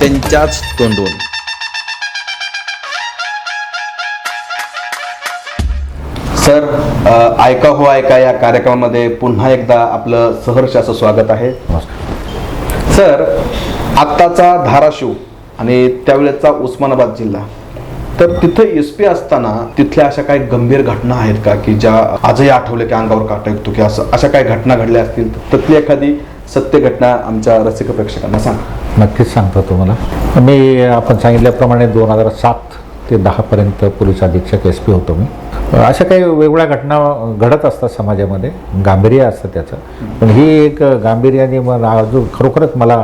त्यांच्याच तोंडून. सर ऐका हो ऐका या कार्यक्रमामध्ये पुन्हा एकदा आपलं सहर्ष असं स्वागत आहे. सर आत्ताचा धाराशिव आणि त्यावेळेचा उस्मानाबाद जिल्हा तर तिथं एस पी असताना तिथल्या अशा काही गंभीर घटना आहेत का? की ज्या आजही आठवले की अंगावर काटा येतो की असं अशा काही घटना घडल्या असतील तर त्यातली एखादी सत्य घटना आमच्या रसिक प्रेक्षकांना सांगा. नक्कीच सांगतो तुम्हाला. मी आपण सांगितल्याप्रमाणे दोन हजार सात ते दहापर्यंत पोलीस अधीक्षक एस पी होतो मी. अशा काही वेगवेगळ्या घटना घडत असतात समाजामध्ये. गांभीर्य असतं त्याचं. पण ही एक गांभीर्याने मला अजून खरोखरच मला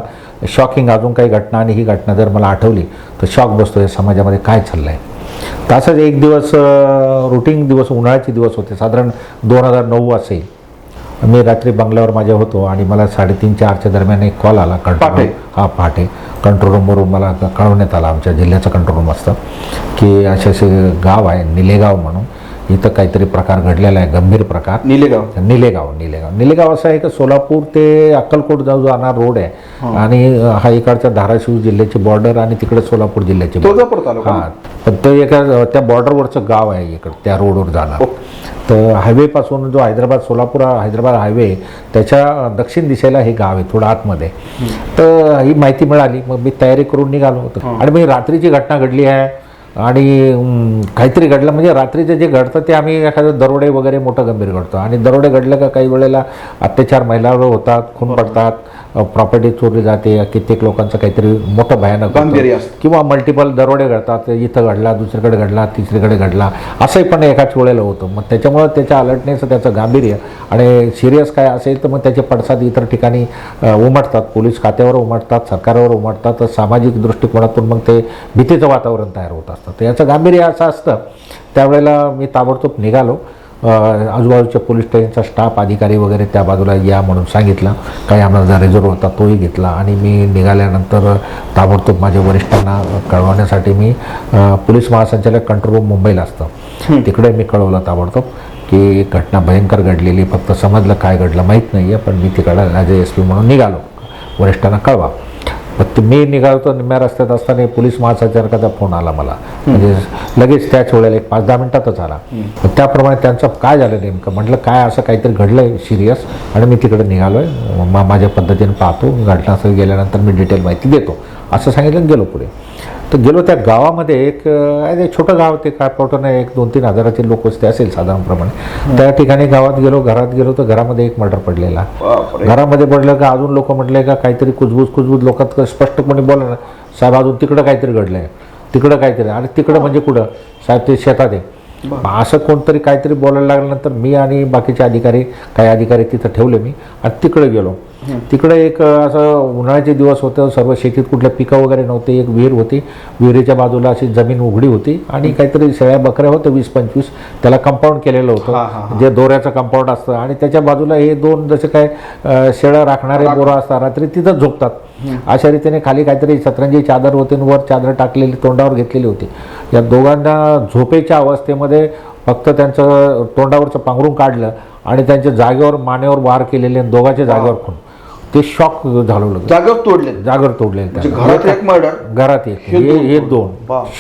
शॉकिंग अजून काही घटना आणि ही घटना जर मला आठवली तर शॉक बसतो या समाजामध्ये काय चाललं आहे तसंच एक दिवस रुटीन दिवस उन्हाळ्याचे दिवस होते. साधारण दोन हजार नऊ असेल. मी रात्री बंगल्यावर माझ्या होतो आणि मला साडेतीन चारच्या दरम्यान एक कॉल आला. कंट्रोल? हा पहाटे कंट्रोल रूमवरून मला कळवण्यात आला. आमच्या जिल्ह्याचं कंट्रोल रूम असतं. की असे असे गाव आहे निलेगाव म्हणून. इथं काहीतरी प्रकार घडलेला आहे गंभीर प्रकार. निलेगाव. निलेगाव निलेगाव. निलेगाव असं आहे की सोलापूर ते अक्कलकोट जाऊ जाणार रोड आहे. आणि हा इकडच्या धाराशिव जिल्ह्याची बॉर्डर आणि तिकडे सोलापूर जिल्ह्याची हा. पण ते एका त्या बॉर्डरवरचं गाव आहे इकडं त्या रोडवर जाणार. तर हायवेपासून जो हैदराबाद सोलापूर हैदराबाद हायवे त्याच्या दक्षिण दिशेला हे गाव आहे थोडं आतमध्ये. तर ही माहिती मिळाली. मग मी तयारी करून निघालो. होतो आणि मग ही रात्रीची घटना घडली आहे. आणि काहीतरी घडलं. म्हणजे रात्रीचं जे घडतं ते आम्ही एखादं दरोडे वगैरे मोठं गंभीर घडतो. आणि दरोडे घडलं का काही वेळेला अत्याचार महिलावर होतात खून पडतात प्रॉपर्टी चोरली जाते कित्येक लोकांचं काहीतरी मोठं भयानक. किंवा मल्टिपल दरोडे घडतात इथं घडला दुसरीकडे घडला तिसरीकडे घडला असंही पण एकाच वेळेला होतं. मग त्याच्यामुळं त्याच्या अलर्टनेस त्याचं गांभीर्य आणि सिरियस काय असेल तर मग त्याचे पडसाद इतर ठिकाणी उमटतात. पोलीस खात्यावर उमटतात सरकारवर उमटतात. तर सामाजिक दृष्टिकोनातून मग ते भीतीचं वातावरण तयार होत असतं. तर याचं गांभीर्य असं असतं. त्यावेळेला मी ताबडतोब निघालो. आजूबाजूच्या पोलीस स्टेशनचा स्टाफ अधिकारी वगैरे त्या बाजूला या म्हणून सांगितलं. काही आम्हाला रिझर्व होता तोही घेतला. आणि मी निघाल्यानंतर ताबडतोब माझ्या वरिष्ठांना कळवण्यासाठी मी पोलीस महासंचालक कंट्रोल रूम मुंबईला असतं. तिकडे मी कळवलं ताबडतोब की घटना भयंकर घडलेली फक्त समजलं काय घडलं माहीत नाही आहे पण मी तिकडं ॲज एस पी म्हणून निघालो. वरिष्ठांना कळवा. पण ते मी निघालतो निम्म्या रस्त्यात असताना पोलीस महासंचालकाचा फोन आला मला. म्हणजे लगेच त्याच वेळेला एक पाच दहा मिनिटातच आला. त्याप्रमाणे त्यांचं काय झालं नेमकं? म्हटलं काय असं काहीतरी घडलंय सिरियस? आणि मी तिकडे निघालोय. माझ्या पद्धतीने पाहतो. घटनास्थळी गेल्यानंतर मी डिटेल माहिती देतो. असं सांगितलं गेलो पुढे. तर गेलो त्या गावामध्ये एक छोटं गाव ते काय पोटं नाही एक दोन तीन हजाराचे लोक वस्ती असेल साधारणप्रमाणे त्या ठिकाणी गावात गेलो घरात गेलो तर घरामध्ये एक मर्डर पडलेला. घरामध्ये पडलं का अजून लोक म्हटले का काहीतरी कुजबूज कुजबूज लोकात स्पष्टपणे बोला ना. साहेब अजून तिकडं काहीतरी घडलंय. तिकडं काहीतरी आणि तिकडं म्हणजे कुठं? साहेब ते शेतात आहे. असं कोणतरी काहीतरी बोलायला लागल्यानंतर मी आणि बाकीचे अधिकारी काही अधिकारी तिथं ठेवले मी आणि तिकडे गेलो. तिकडे एक असं उन्हाळ्याचे दिवस होतं सर्व शेतीत कुठल्या पिकं वगैरे नव्हते एक विहीर होती. विहिरीच्या बाजूला अशी जमीन उघडी होती आणि काहीतरी शेळ्या बकऱ्या होत्या वीस पंचवीस त्याला कंपाऊंड केलेलं होतं. जे दोऱ्याचं कंपाऊंड असतं. आणि त्याच्या बाजूला हे दोन जसे काय शेळं राखणारे बोरं असतात रात्री तिथंच झोपतात. अशा रीतीने खाली काहीतरी सतरंजी चादर होते वर चादर टाकलेली तोंडावर घेतलेली होती. या दोघांना झोपेच्या अवस्थेमध्ये फक्त त्यांचं तोंडावरचं पांघरून काढलं आणि त्यांच्या जागेवर मानेवर वार केलेले आणि दोघांच्या जागेवर खून. ते शॉक झालो जागेवर तोडले. जागेवर तोडलेले म्हणजे. घरात एक मर्डर घरात एक. हे हे दोन.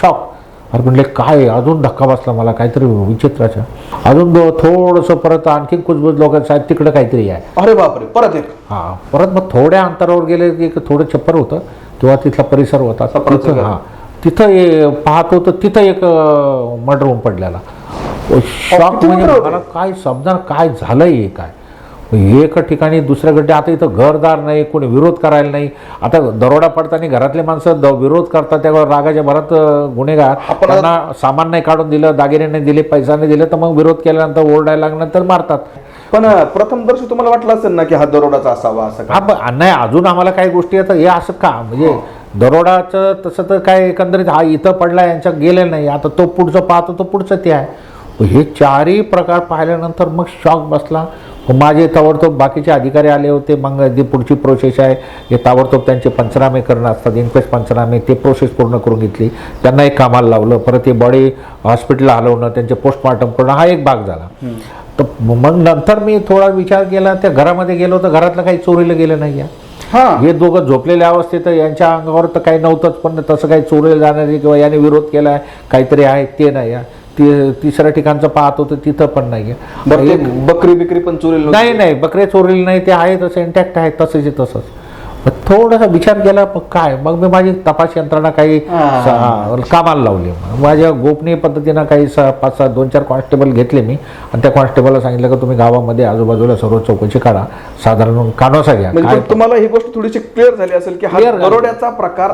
शॉक अरे म्हणले काय? अजून धक्का बसला मला काहीतरी विचित्राच्या अजून थोडंसं परत आणखी कुजबुज लोक साहेब तिकडं काहीतरी आहे. अरे बापरे परत एक. हां परत मग थोड्या अंतरावर गेले की एक थोडं छप्पर होतं. किंवा तिथला परिसर होता. तिथं. हां. तिथं हे पाहत होतं तिथं एक मर्डर होऊन पडलेला. शॉक म्हणजे? मला काय समजा काय झालंय काय? एका ठिकाणी दुसऱ्याकडे आता इथं घरदार नाही कोणी विरोध करायला नाही. आता दरोडा पडताना घरातले माणसं द- विरोध करतात त्यावर रागाच्या भरात गुन्हेगार. त्यांना सामान नाही काढून दिलं दागिने नाही दिले पैसा नाही दिले तर मग विरोध केल्यानंतर ओरडायला लागल्यानंतर मारतात. पण प्रथम दर्शी तुम्हाला वाटलं असेल ना की हा दरोडाचा असावा असं हा नाही अजून आम्हाला काही गोष्टी आता हे असं का? म्हणजे दरोडाचं तसं तर काय एकंदरीत हा इथं पडला यांच्या गेलेलं नाही. आता तो पुढचं पाहतो तो पुढचं ते आहे. हे चारही प्रकार पाहिल्यानंतर मग शॉक बसला. माझे ताबडतोब बाकीचे अधिकारी आले होते. मग जी पुढची प्रोसेस आहे हे ताबडतोब त्यांचे पंचनामे करणं असतात इन्क्वेस्ट पंचनामे ते प्रोसेस पूर्ण करून घेतली. त्यांना एक कामाला लावलं. परत ते बॉडी हॉस्पिटलला हलवणं त्यांचे पोस्टमॉर्टम करणं हा एक भाग झाला. तर मग नंतर मी थोडा विचार केला त्या घरामध्ये गेलो तर घरातलं काही चोरीला गेलं नाही आहे. हा. हे दोघं झोपलेल्या अवस्थेत यांच्या अंगावर तर काही नव्हतंच पण तसं काही चोरीला जाणारे किंवा याने विरोध केला काहीतरी आहे ते नाही. ती तिसऱ्या ठिकाणचं पाहत होतं तिथं पण नाही आहे. बकरी बिकरी पण चोरेल नाही नाही बकरे चोरलेले नाही ते आहे तसं इंटॅक्ट आहे तसंच तसंच मग थोडासा विचार केला मग काय? मग मी माझी तपास यंत्रणा काही कामाला लावली. माझ्या गोपनीय पद्धतीनं काही स पाच सात दोन चार कॉन्स्टेबल घेतले मी. आणि त्या कॉन्स्टेबलला सांगितलं की तुम्ही गावामध्ये आजूबाजूला सर्व चौकशी करा साधारण कानोसा घ्या. म्हणजे काय तुम्हाला ही गोष्ट थोडीशी क्लिअर झाली असेल की हा. दरोड्याचा प्रकार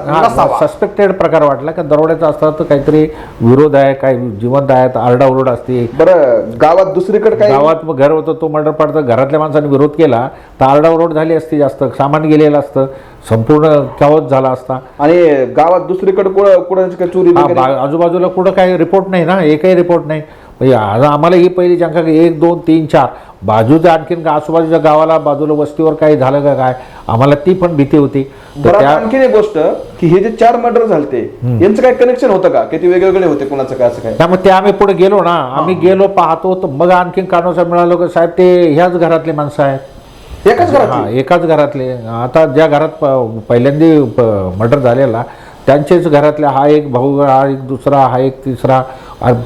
सस्पेक्टेड प्रकार वाटला की दरोड्याचा असता तर काहीतरी विरोध आहे काय जिवंत आहेत आरडाओरड असते बरं गावात दुसरीकडे काही गावात मग घर होतं तो मर्डर पडतं घरातल्या माणसाने विरोध केला तर आरडाओरड झाली असती जास्त सामान गेलेलं असतं संपूर्ण कॅवच झाला असता. आणि गावात दुसरीकडे कुठं कुणाची काही चोरी हा, वगैरे? बा- आजूबाजूला कुठं काही रिपोर्ट नाही ना एकही रिपोर्ट नाही. म्हणजे आज आम्हाला ही पहिली शंका की एक दोन तीन चार. बाजूच्या आणखीन का आजूबाजूच्या गावाला बाजूला वस्तीवर काही झालं का काय आम्हाला ती पण भीती होती. तर बरं आता त्या आणखीन एक गोष्ट की हे जे चार मर्डर झालते यांचं काय कनेक्शन होतं का? की ते वेगवेगळे होते कोणाचं काय असं काय? त्यामुळे ते आम्ही पुढे गेलो ना आम्ही गेलो पाहतो तर मग आणखीन कानोसा मिळालो की साहेब ते ह्याच घरातले माणसं आहेत. एकाच घरात हा एकाच घरातले. आता ज्या घरात प- पहिल्यांदा मर्डर झालेला त्यांचेच घरातले हा एक भाऊ हा एक दुसरा हा एक तिसरा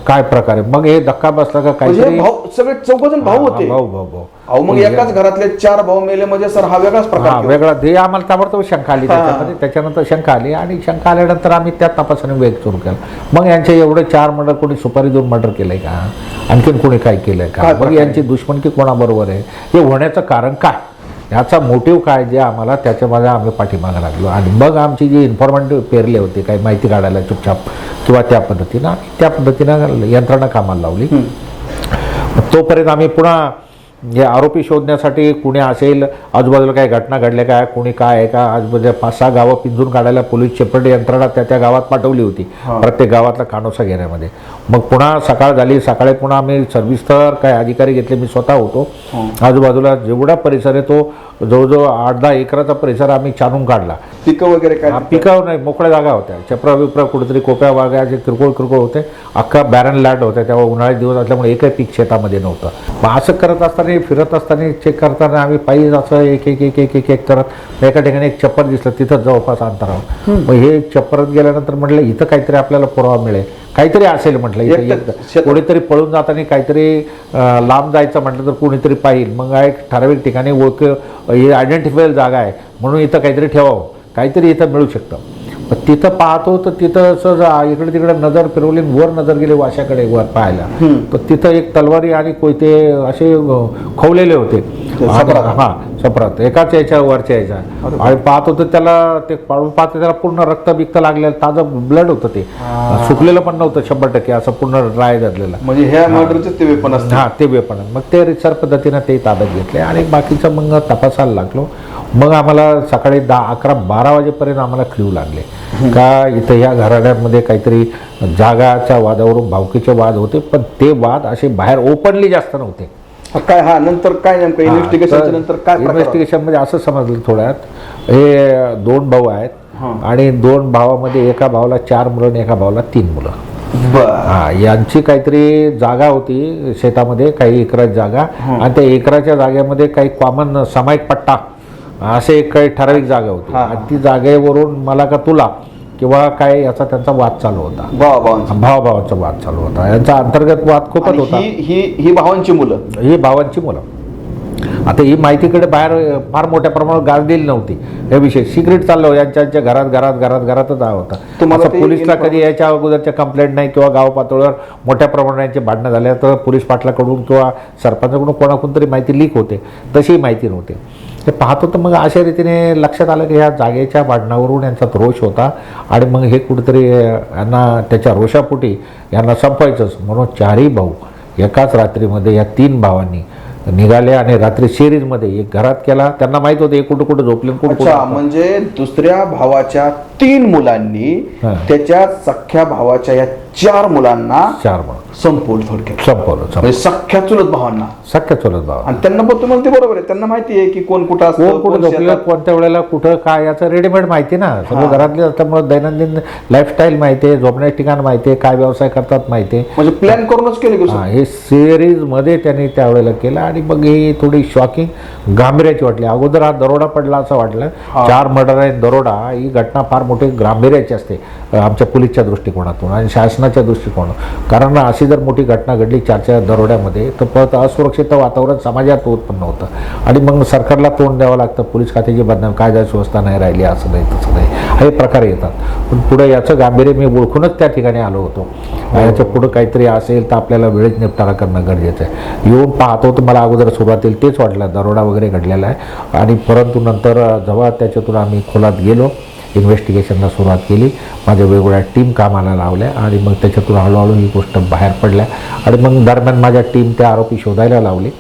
काय प्रकार? आहे मग हे धक्का बसला का म्हणजे भाऊ सगळे चौघ जण भाऊ होते. भाऊ भाऊ भाऊ. अहो मग एकाच घरातले चार भाऊ मेले म्हणजे सर हा वेगळाच प्रकार. वेगळा. ते आम्हाला ताबडतोब शंका आली त्याच्यामध्ये. त्याच्यानंतर शंका आली आणि शंका आल्यानंतर आम्ही त्या तपासाने वेग सुरू केला. मग यांचे एवढे चार मर्डर कोणी सुपारी देऊन मर्डर केलंय का? आणखीन कोणी काय केलंय का? मग यांची दुश्मनकी कोणाबरोबर आहे? हे होण्याचं कारण काय? ह्याचा मोटिव्ह काय जे आम्हाला त्याच्यामध्ये आम्ही पाठीमागे लागलो. आणि मग आमची जी इन्फॉर्मेंट पेरले होते काही माहिती काढायला चुपचाप किंवा त्या पद्धतीनं त्या पद्धतीनं यंत्रणा कामाला लावली. तोपर्यंत आम्ही पुन्हा हे आरोपी शोधण्यासाठी कुणी असेल आजूबाजूला काही घटना घडल्या काय कुणी काय आहे का आजूबाजूला पाच सहा गावं पिंजून काढायला पोलीस सेपरेट यंत्रणा त्या त्या गावात पाठवली होती. प्रत्येक गावातला कानोसा घेण्यामध्ये. मग पुन्हा सकाळ झाली सकाळी पुन्हा आम्ही सर्व्हिसर काय अधिकारी घेतले मी स्वतः होतो. आजूबाजूला जेवढा परिसर आहे तो जवळजवळ आठ दहा एकराचा परिसर आम्ही छानून काढला. पिकं वगैरे काय पिकावर नाही मोकळ्या जागा होत्या. चप्रा बिप्रा कुठेतरी कोप्या बागा जे किरकोळ किरकोळ होते. अख्खा बॅरन लँड होत्या तेव्हा उन्हाळ्यात दिवस असल्यामुळे एकही पीक शेतामध्ये नव्हतं. मग असं करत असताना फिरत असताना चेक करताना आम्ही पायी असं एक एक एक एक एक एक करत एका ठिकाणी एक चप्पर दिसलं तिथं जवळपास अंतरावर. मग हे चप्परत गेल्यानंतर म्हटलं इथं काहीतरी आपल्याला पुरावा मिळेल. काहीतरी असेल म्हटलं इथं कोणीतरी पळून जाताना काहीतरी लांब जायचं म्हटलं तर कोणीतरी पाहिजे मग एक ठराविक ठिकाणी ओळख ही आयडेंटिफायल जागा आहे. म्हणून इथं काहीतरी ठेवावं. काहीतरी इथं मिळू शकतं. तिथं पाहतो तर तिथं असं इकडे तिकडे नजर फिरवली वर नजर गेली वाशाकडे वर पाहायला. तर तिथं एक तलवारी आणि कोयते असे खवलेले होते. हा सपरात. एकाच याच्या वरच्या याच्या. आणि पाहतो तर त्याला ते पाडून पाहतो त्याला पूर्ण रक्त बिक्त लागलेलं ताजं ब्लड होतं ते. सुकलेलं पण नव्हतं शंभर टक्के असं पूर्ण ड्राय झालेलं म्हणजे ह्या मर्डरचे ते वेपन असते हा ते वेपण मग ते रितसर पद्धतीनं ते ताब्यात घेतले. आणि बाकीचं मग तपासायला लागलो. मग आम्हाला सकाळी दहा अकरा बारा वाजेपर्यंत आम्हाला क्ल्यू लागले. का इथं ह्या घराण्यामध्ये काहीतरी जागाच्या वादावरून भावकीचे वाद होते पण ते वाद असे बाहेर ओपनली जास्त नव्हते. काय हा नंतर काय नेमकं? इन्व्हेस्टिगेशनच्या नंतर काय प्रकार? होता? इन्व्हेस्टिगेशनमध्ये असं समजलं थोड्यात हे दोन भाऊ आहेत आणि दोन भावामध्ये एका भावाला चार मुलं आणि एका भावाला तीन मुलं. हा यांची काहीतरी जागा होती शेतामध्ये काही एकरात जागा. आणि त्या एकराच्या जागेमध्ये काही कॉमन सामायिक पट्टा असे एक काही ठराविक जागा होती. हा. आणि ती जागेवरून मला का तुला किंवा काय याचा त्यांचा वाद चालू होता. भावा भावांची भावाभावाचा वाद चालू होता. यांचा अंतर्गत वाद खूपच होता. ही ही ही भावांची मुलं. ही भावांची मुलं. आता ही माहितीकडे बाहेर फार मोठ्या प्रमाणात गाजलेली नव्हती. हे विषय सिक्रेट चाललं. यांच्या घरात घरात घरात घरातच हा होता. तुम्हाला पोलिसला कधी याच्या अगोदरच्या कंप्लेंट नाही किंवा गाव पातळीवर मोठ्या प्रमाणात भांडणं झाल्या तर पोलीस पाटलाकडून किंवा सरपंचाकडून कोणाकडून तरी माहिती लीक होते. तशी माहिती नव्हती. ते पाहतो तर मग अशा रीतीने लक्षात आलं की ह्या जागेच्या भांडणावरून यांचा रोष होता आणि मग हे कुठेतरी यांना त्याच्या रोषापोटी यांना संपवायचंच. म्हणून चारही भाऊ एकाच रात्रीमध्ये या तीन भावांनी निघाले आणि रात्री सिरीजमध्ये एक घरात केला. त्यांना माहीत होतं हे कुठं कुठं झोपले कुठं म्हणजे दुसऱ्या भावाच्या तीन मुलांनी. त्याच्या सख्या भावाच्या या चार मुलांना चार संपवलं थोडक्यात. संपवलं संपवलं. म्हणजे सख्या चुलत भावांना. सख्या चुलत भाव आणि त्यांना पण तुम्हाला ते बरोबर आहे. त्यांना माहिती आहे की कोण कुठं असतं कुठं कोण झोपलं शेतात. कोणत्या वेळेला कुठं काय याचं रेडीमेड माहिती ना. सगळं. घरातले असल्यामुळे दैनंदिन लाईफस्टाईल माहिती आहे झोपण्याचे ठिकाण माहिती आहे काय व्यवसाय करतात माहिती आहे. म्हणजे प्लॅन करूनच केले की हा, हे सिरीजमध्ये त्यांनी त्यावेळेला केलं आणि मग ही थोडी शॉकिंग गांभीर्याची वाटली. अगोदर हा दरोडा पडला असं वाटलं. चार मर्डर आहे दरोडा. ही घटना फार मोठी गांभीर्याची असते आमच्या पोलीसच्या दृष्टिकोनातून आणि शासनाच्या दृष्टिकोनातून. कारण अशी जर मोठी घटना घडली चारच्या दरोड्यामध्ये तर परत असुरक्षित वातावरण समाजात उत्पन्न होतं. आणि मग सरकारला तोंड द्यावं लागतं पोलीस खात्याची बदनाम कायदा सुव्यवस्था नाही राहिली असं नाही तसं नाही. हे प्रकार येतात. पण पुढे याचं गांभीर्य मी ओळखूनच त्या ठिकाणी आलो होतो. याच्या पुढं काहीतरी असेल तर आपल्याला वेळेत निपटारा करणं गरजेचं आहे. येऊन पाहतो तर मला अगोदर सुरुवातीला तेच वाटलं दरोडा वगैरे घडलेला आहे. आणि परंतु नंतर जेव्हा त्याच्यातून आम्ही खोलात गेलो इन्व्हेस्टिगेशनला सुरुवात केली. माझ्या वेगवेगळ्या टीम कामाला लावल्या आणि मग त्याच्यातून हळूहळू ही गोष्ट बाहेर पडल्या. आणि मग दरम्यान माझ्या टीम त्या आरोपी शोधायला लावली.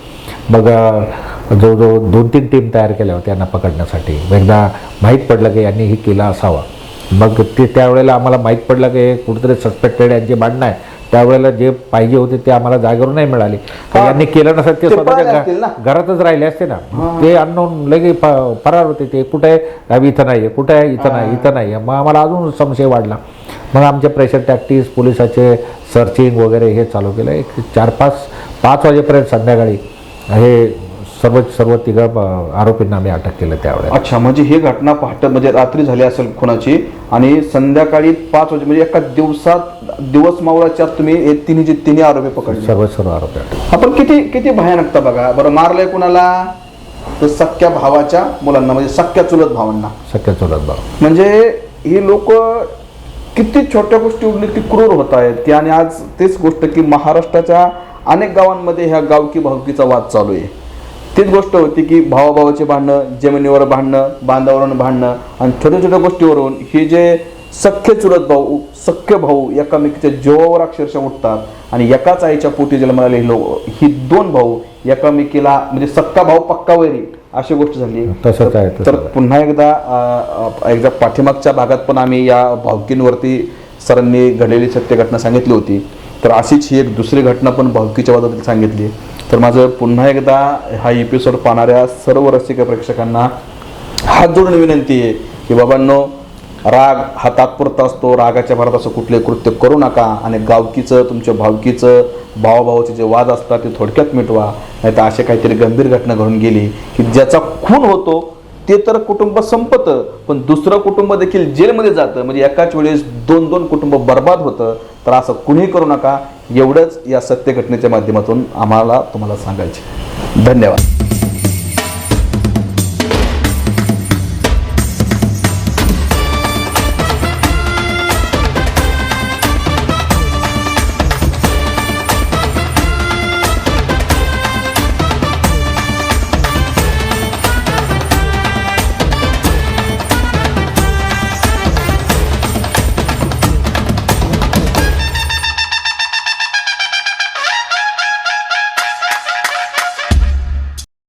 मग जवळजवळ दोन तीन टीम तयार केल्या होत्या यांना पकडण्यासाठी. एकदा माहीत पडलं की यांनी हे केलं असावं. मग ते त्यावेळेला आम्हाला माहीत पडलं की हे कुठेतरी सस्पेक्टेड यांचे भांडणं आहे. त्यावेळेला जे पाहिजे होते ते आम्हाला जागेवर नाही मिळाले. यांनी केलं नसतं ते स्वतःच्या घरातच राहिले असते ना. ते अननोन लगे फरार होते. ते कुठे आहे? इथं नाही आहे कुठे आहे? इथं नाही. इथं नाही आहे मग आम्हाला अजून संशय वाढला. मग आमचे प्रेशर टॅक्टिस पोलिसाचे सर्चिंग वगैरे हे चालू केलं. एक चार पाच पाच वाजेपर्यंत संध्याकाळी हे सर्व सर्व तिघं आरोपींना आम्ही अटक केलं त्यावेळेला. अच्छा म्हणजे ही घटना पहाटे म्हणजे रात्री झाली असेल खुनाची आणि संध्याकाळी पाच वाजे म्हणजे एका दिवसात दिवस मावळाच्या तुम्ही हे तिन्ही जे तिन्ही आरोपी पकडले. सर्व सर्व आरोपी अटक आपण किती किती भयानकता बघा. बरं मारलंय कुणाला? तर सख्या भावाच्या मुलांना म्हणजे सख्या चुलत भावांना. शक्य चुलत भाव. म्हणजे ही लोक किती छोट्या गोष्टीवरून इतकी क्रूर होत आहेत की आणि आज तेच गोष्ट की महाराष्ट्राच्या अनेक गावांमध्ये ह्या गावकी भावकीचा वाद चालू आहे. तीच गोष्ट होती की भावाभावाचे भांडणं जमिनीवर भांडणं बांधावरून भांडणं आणि छोट्या छोट्या गोष्टीवरून हे जे सख्य चुलत भाऊ सख्य भाऊ एकामेकीच्या जीवावर अक्षरशः उठतात आणि एकाच आईच्या पोटी जन्माला हे लोक ही दोन भाऊ एकामेकीला म्हणजे सक्का भाऊ पक्का वैरी अशी गोष्ट झाली तसंच आहे, तर. पुन्हा एकदा एकदा पाठीमागच्या भागात पण आम्ही या भावकींवरती सरांनी घडलेली सत्य घटना सांगितली होती तर अशीच ही एक दुसरी घटना पण भावकीच्या बाबतीत सांगितली तर माझं पुन्हा एकदा हा एपिसोड पाहणाऱ्या सर्व रसिक प्रेक्षकांना हात जोडून विनंती आहे की बाबांनो राग हा तात्पुरता असतो रागाच्या भरात असं कुठले कृत्य करू नका आणि गावकीचं तुमच्या भावकीचं भावाभावाचे जे वाद असतात ते थोडक्यात मिटवा. नाही तर असे काहीतरी गंभीर घटना घडून गेली की ज्याचा खून होतो ते तर कुटुंब संपतं पण दुसरं कुटुंब देखील जेलमध्ये जातं. म्हणजे एकाच वेळेस दोन दोन कुटुंब बर्बाद होतं. तर असं कुणीही करू नका. एवढंच या सत्यघटनेच्या माध्यमातून आम्हाला तुम्हाला सांगायचे धन्यवाद.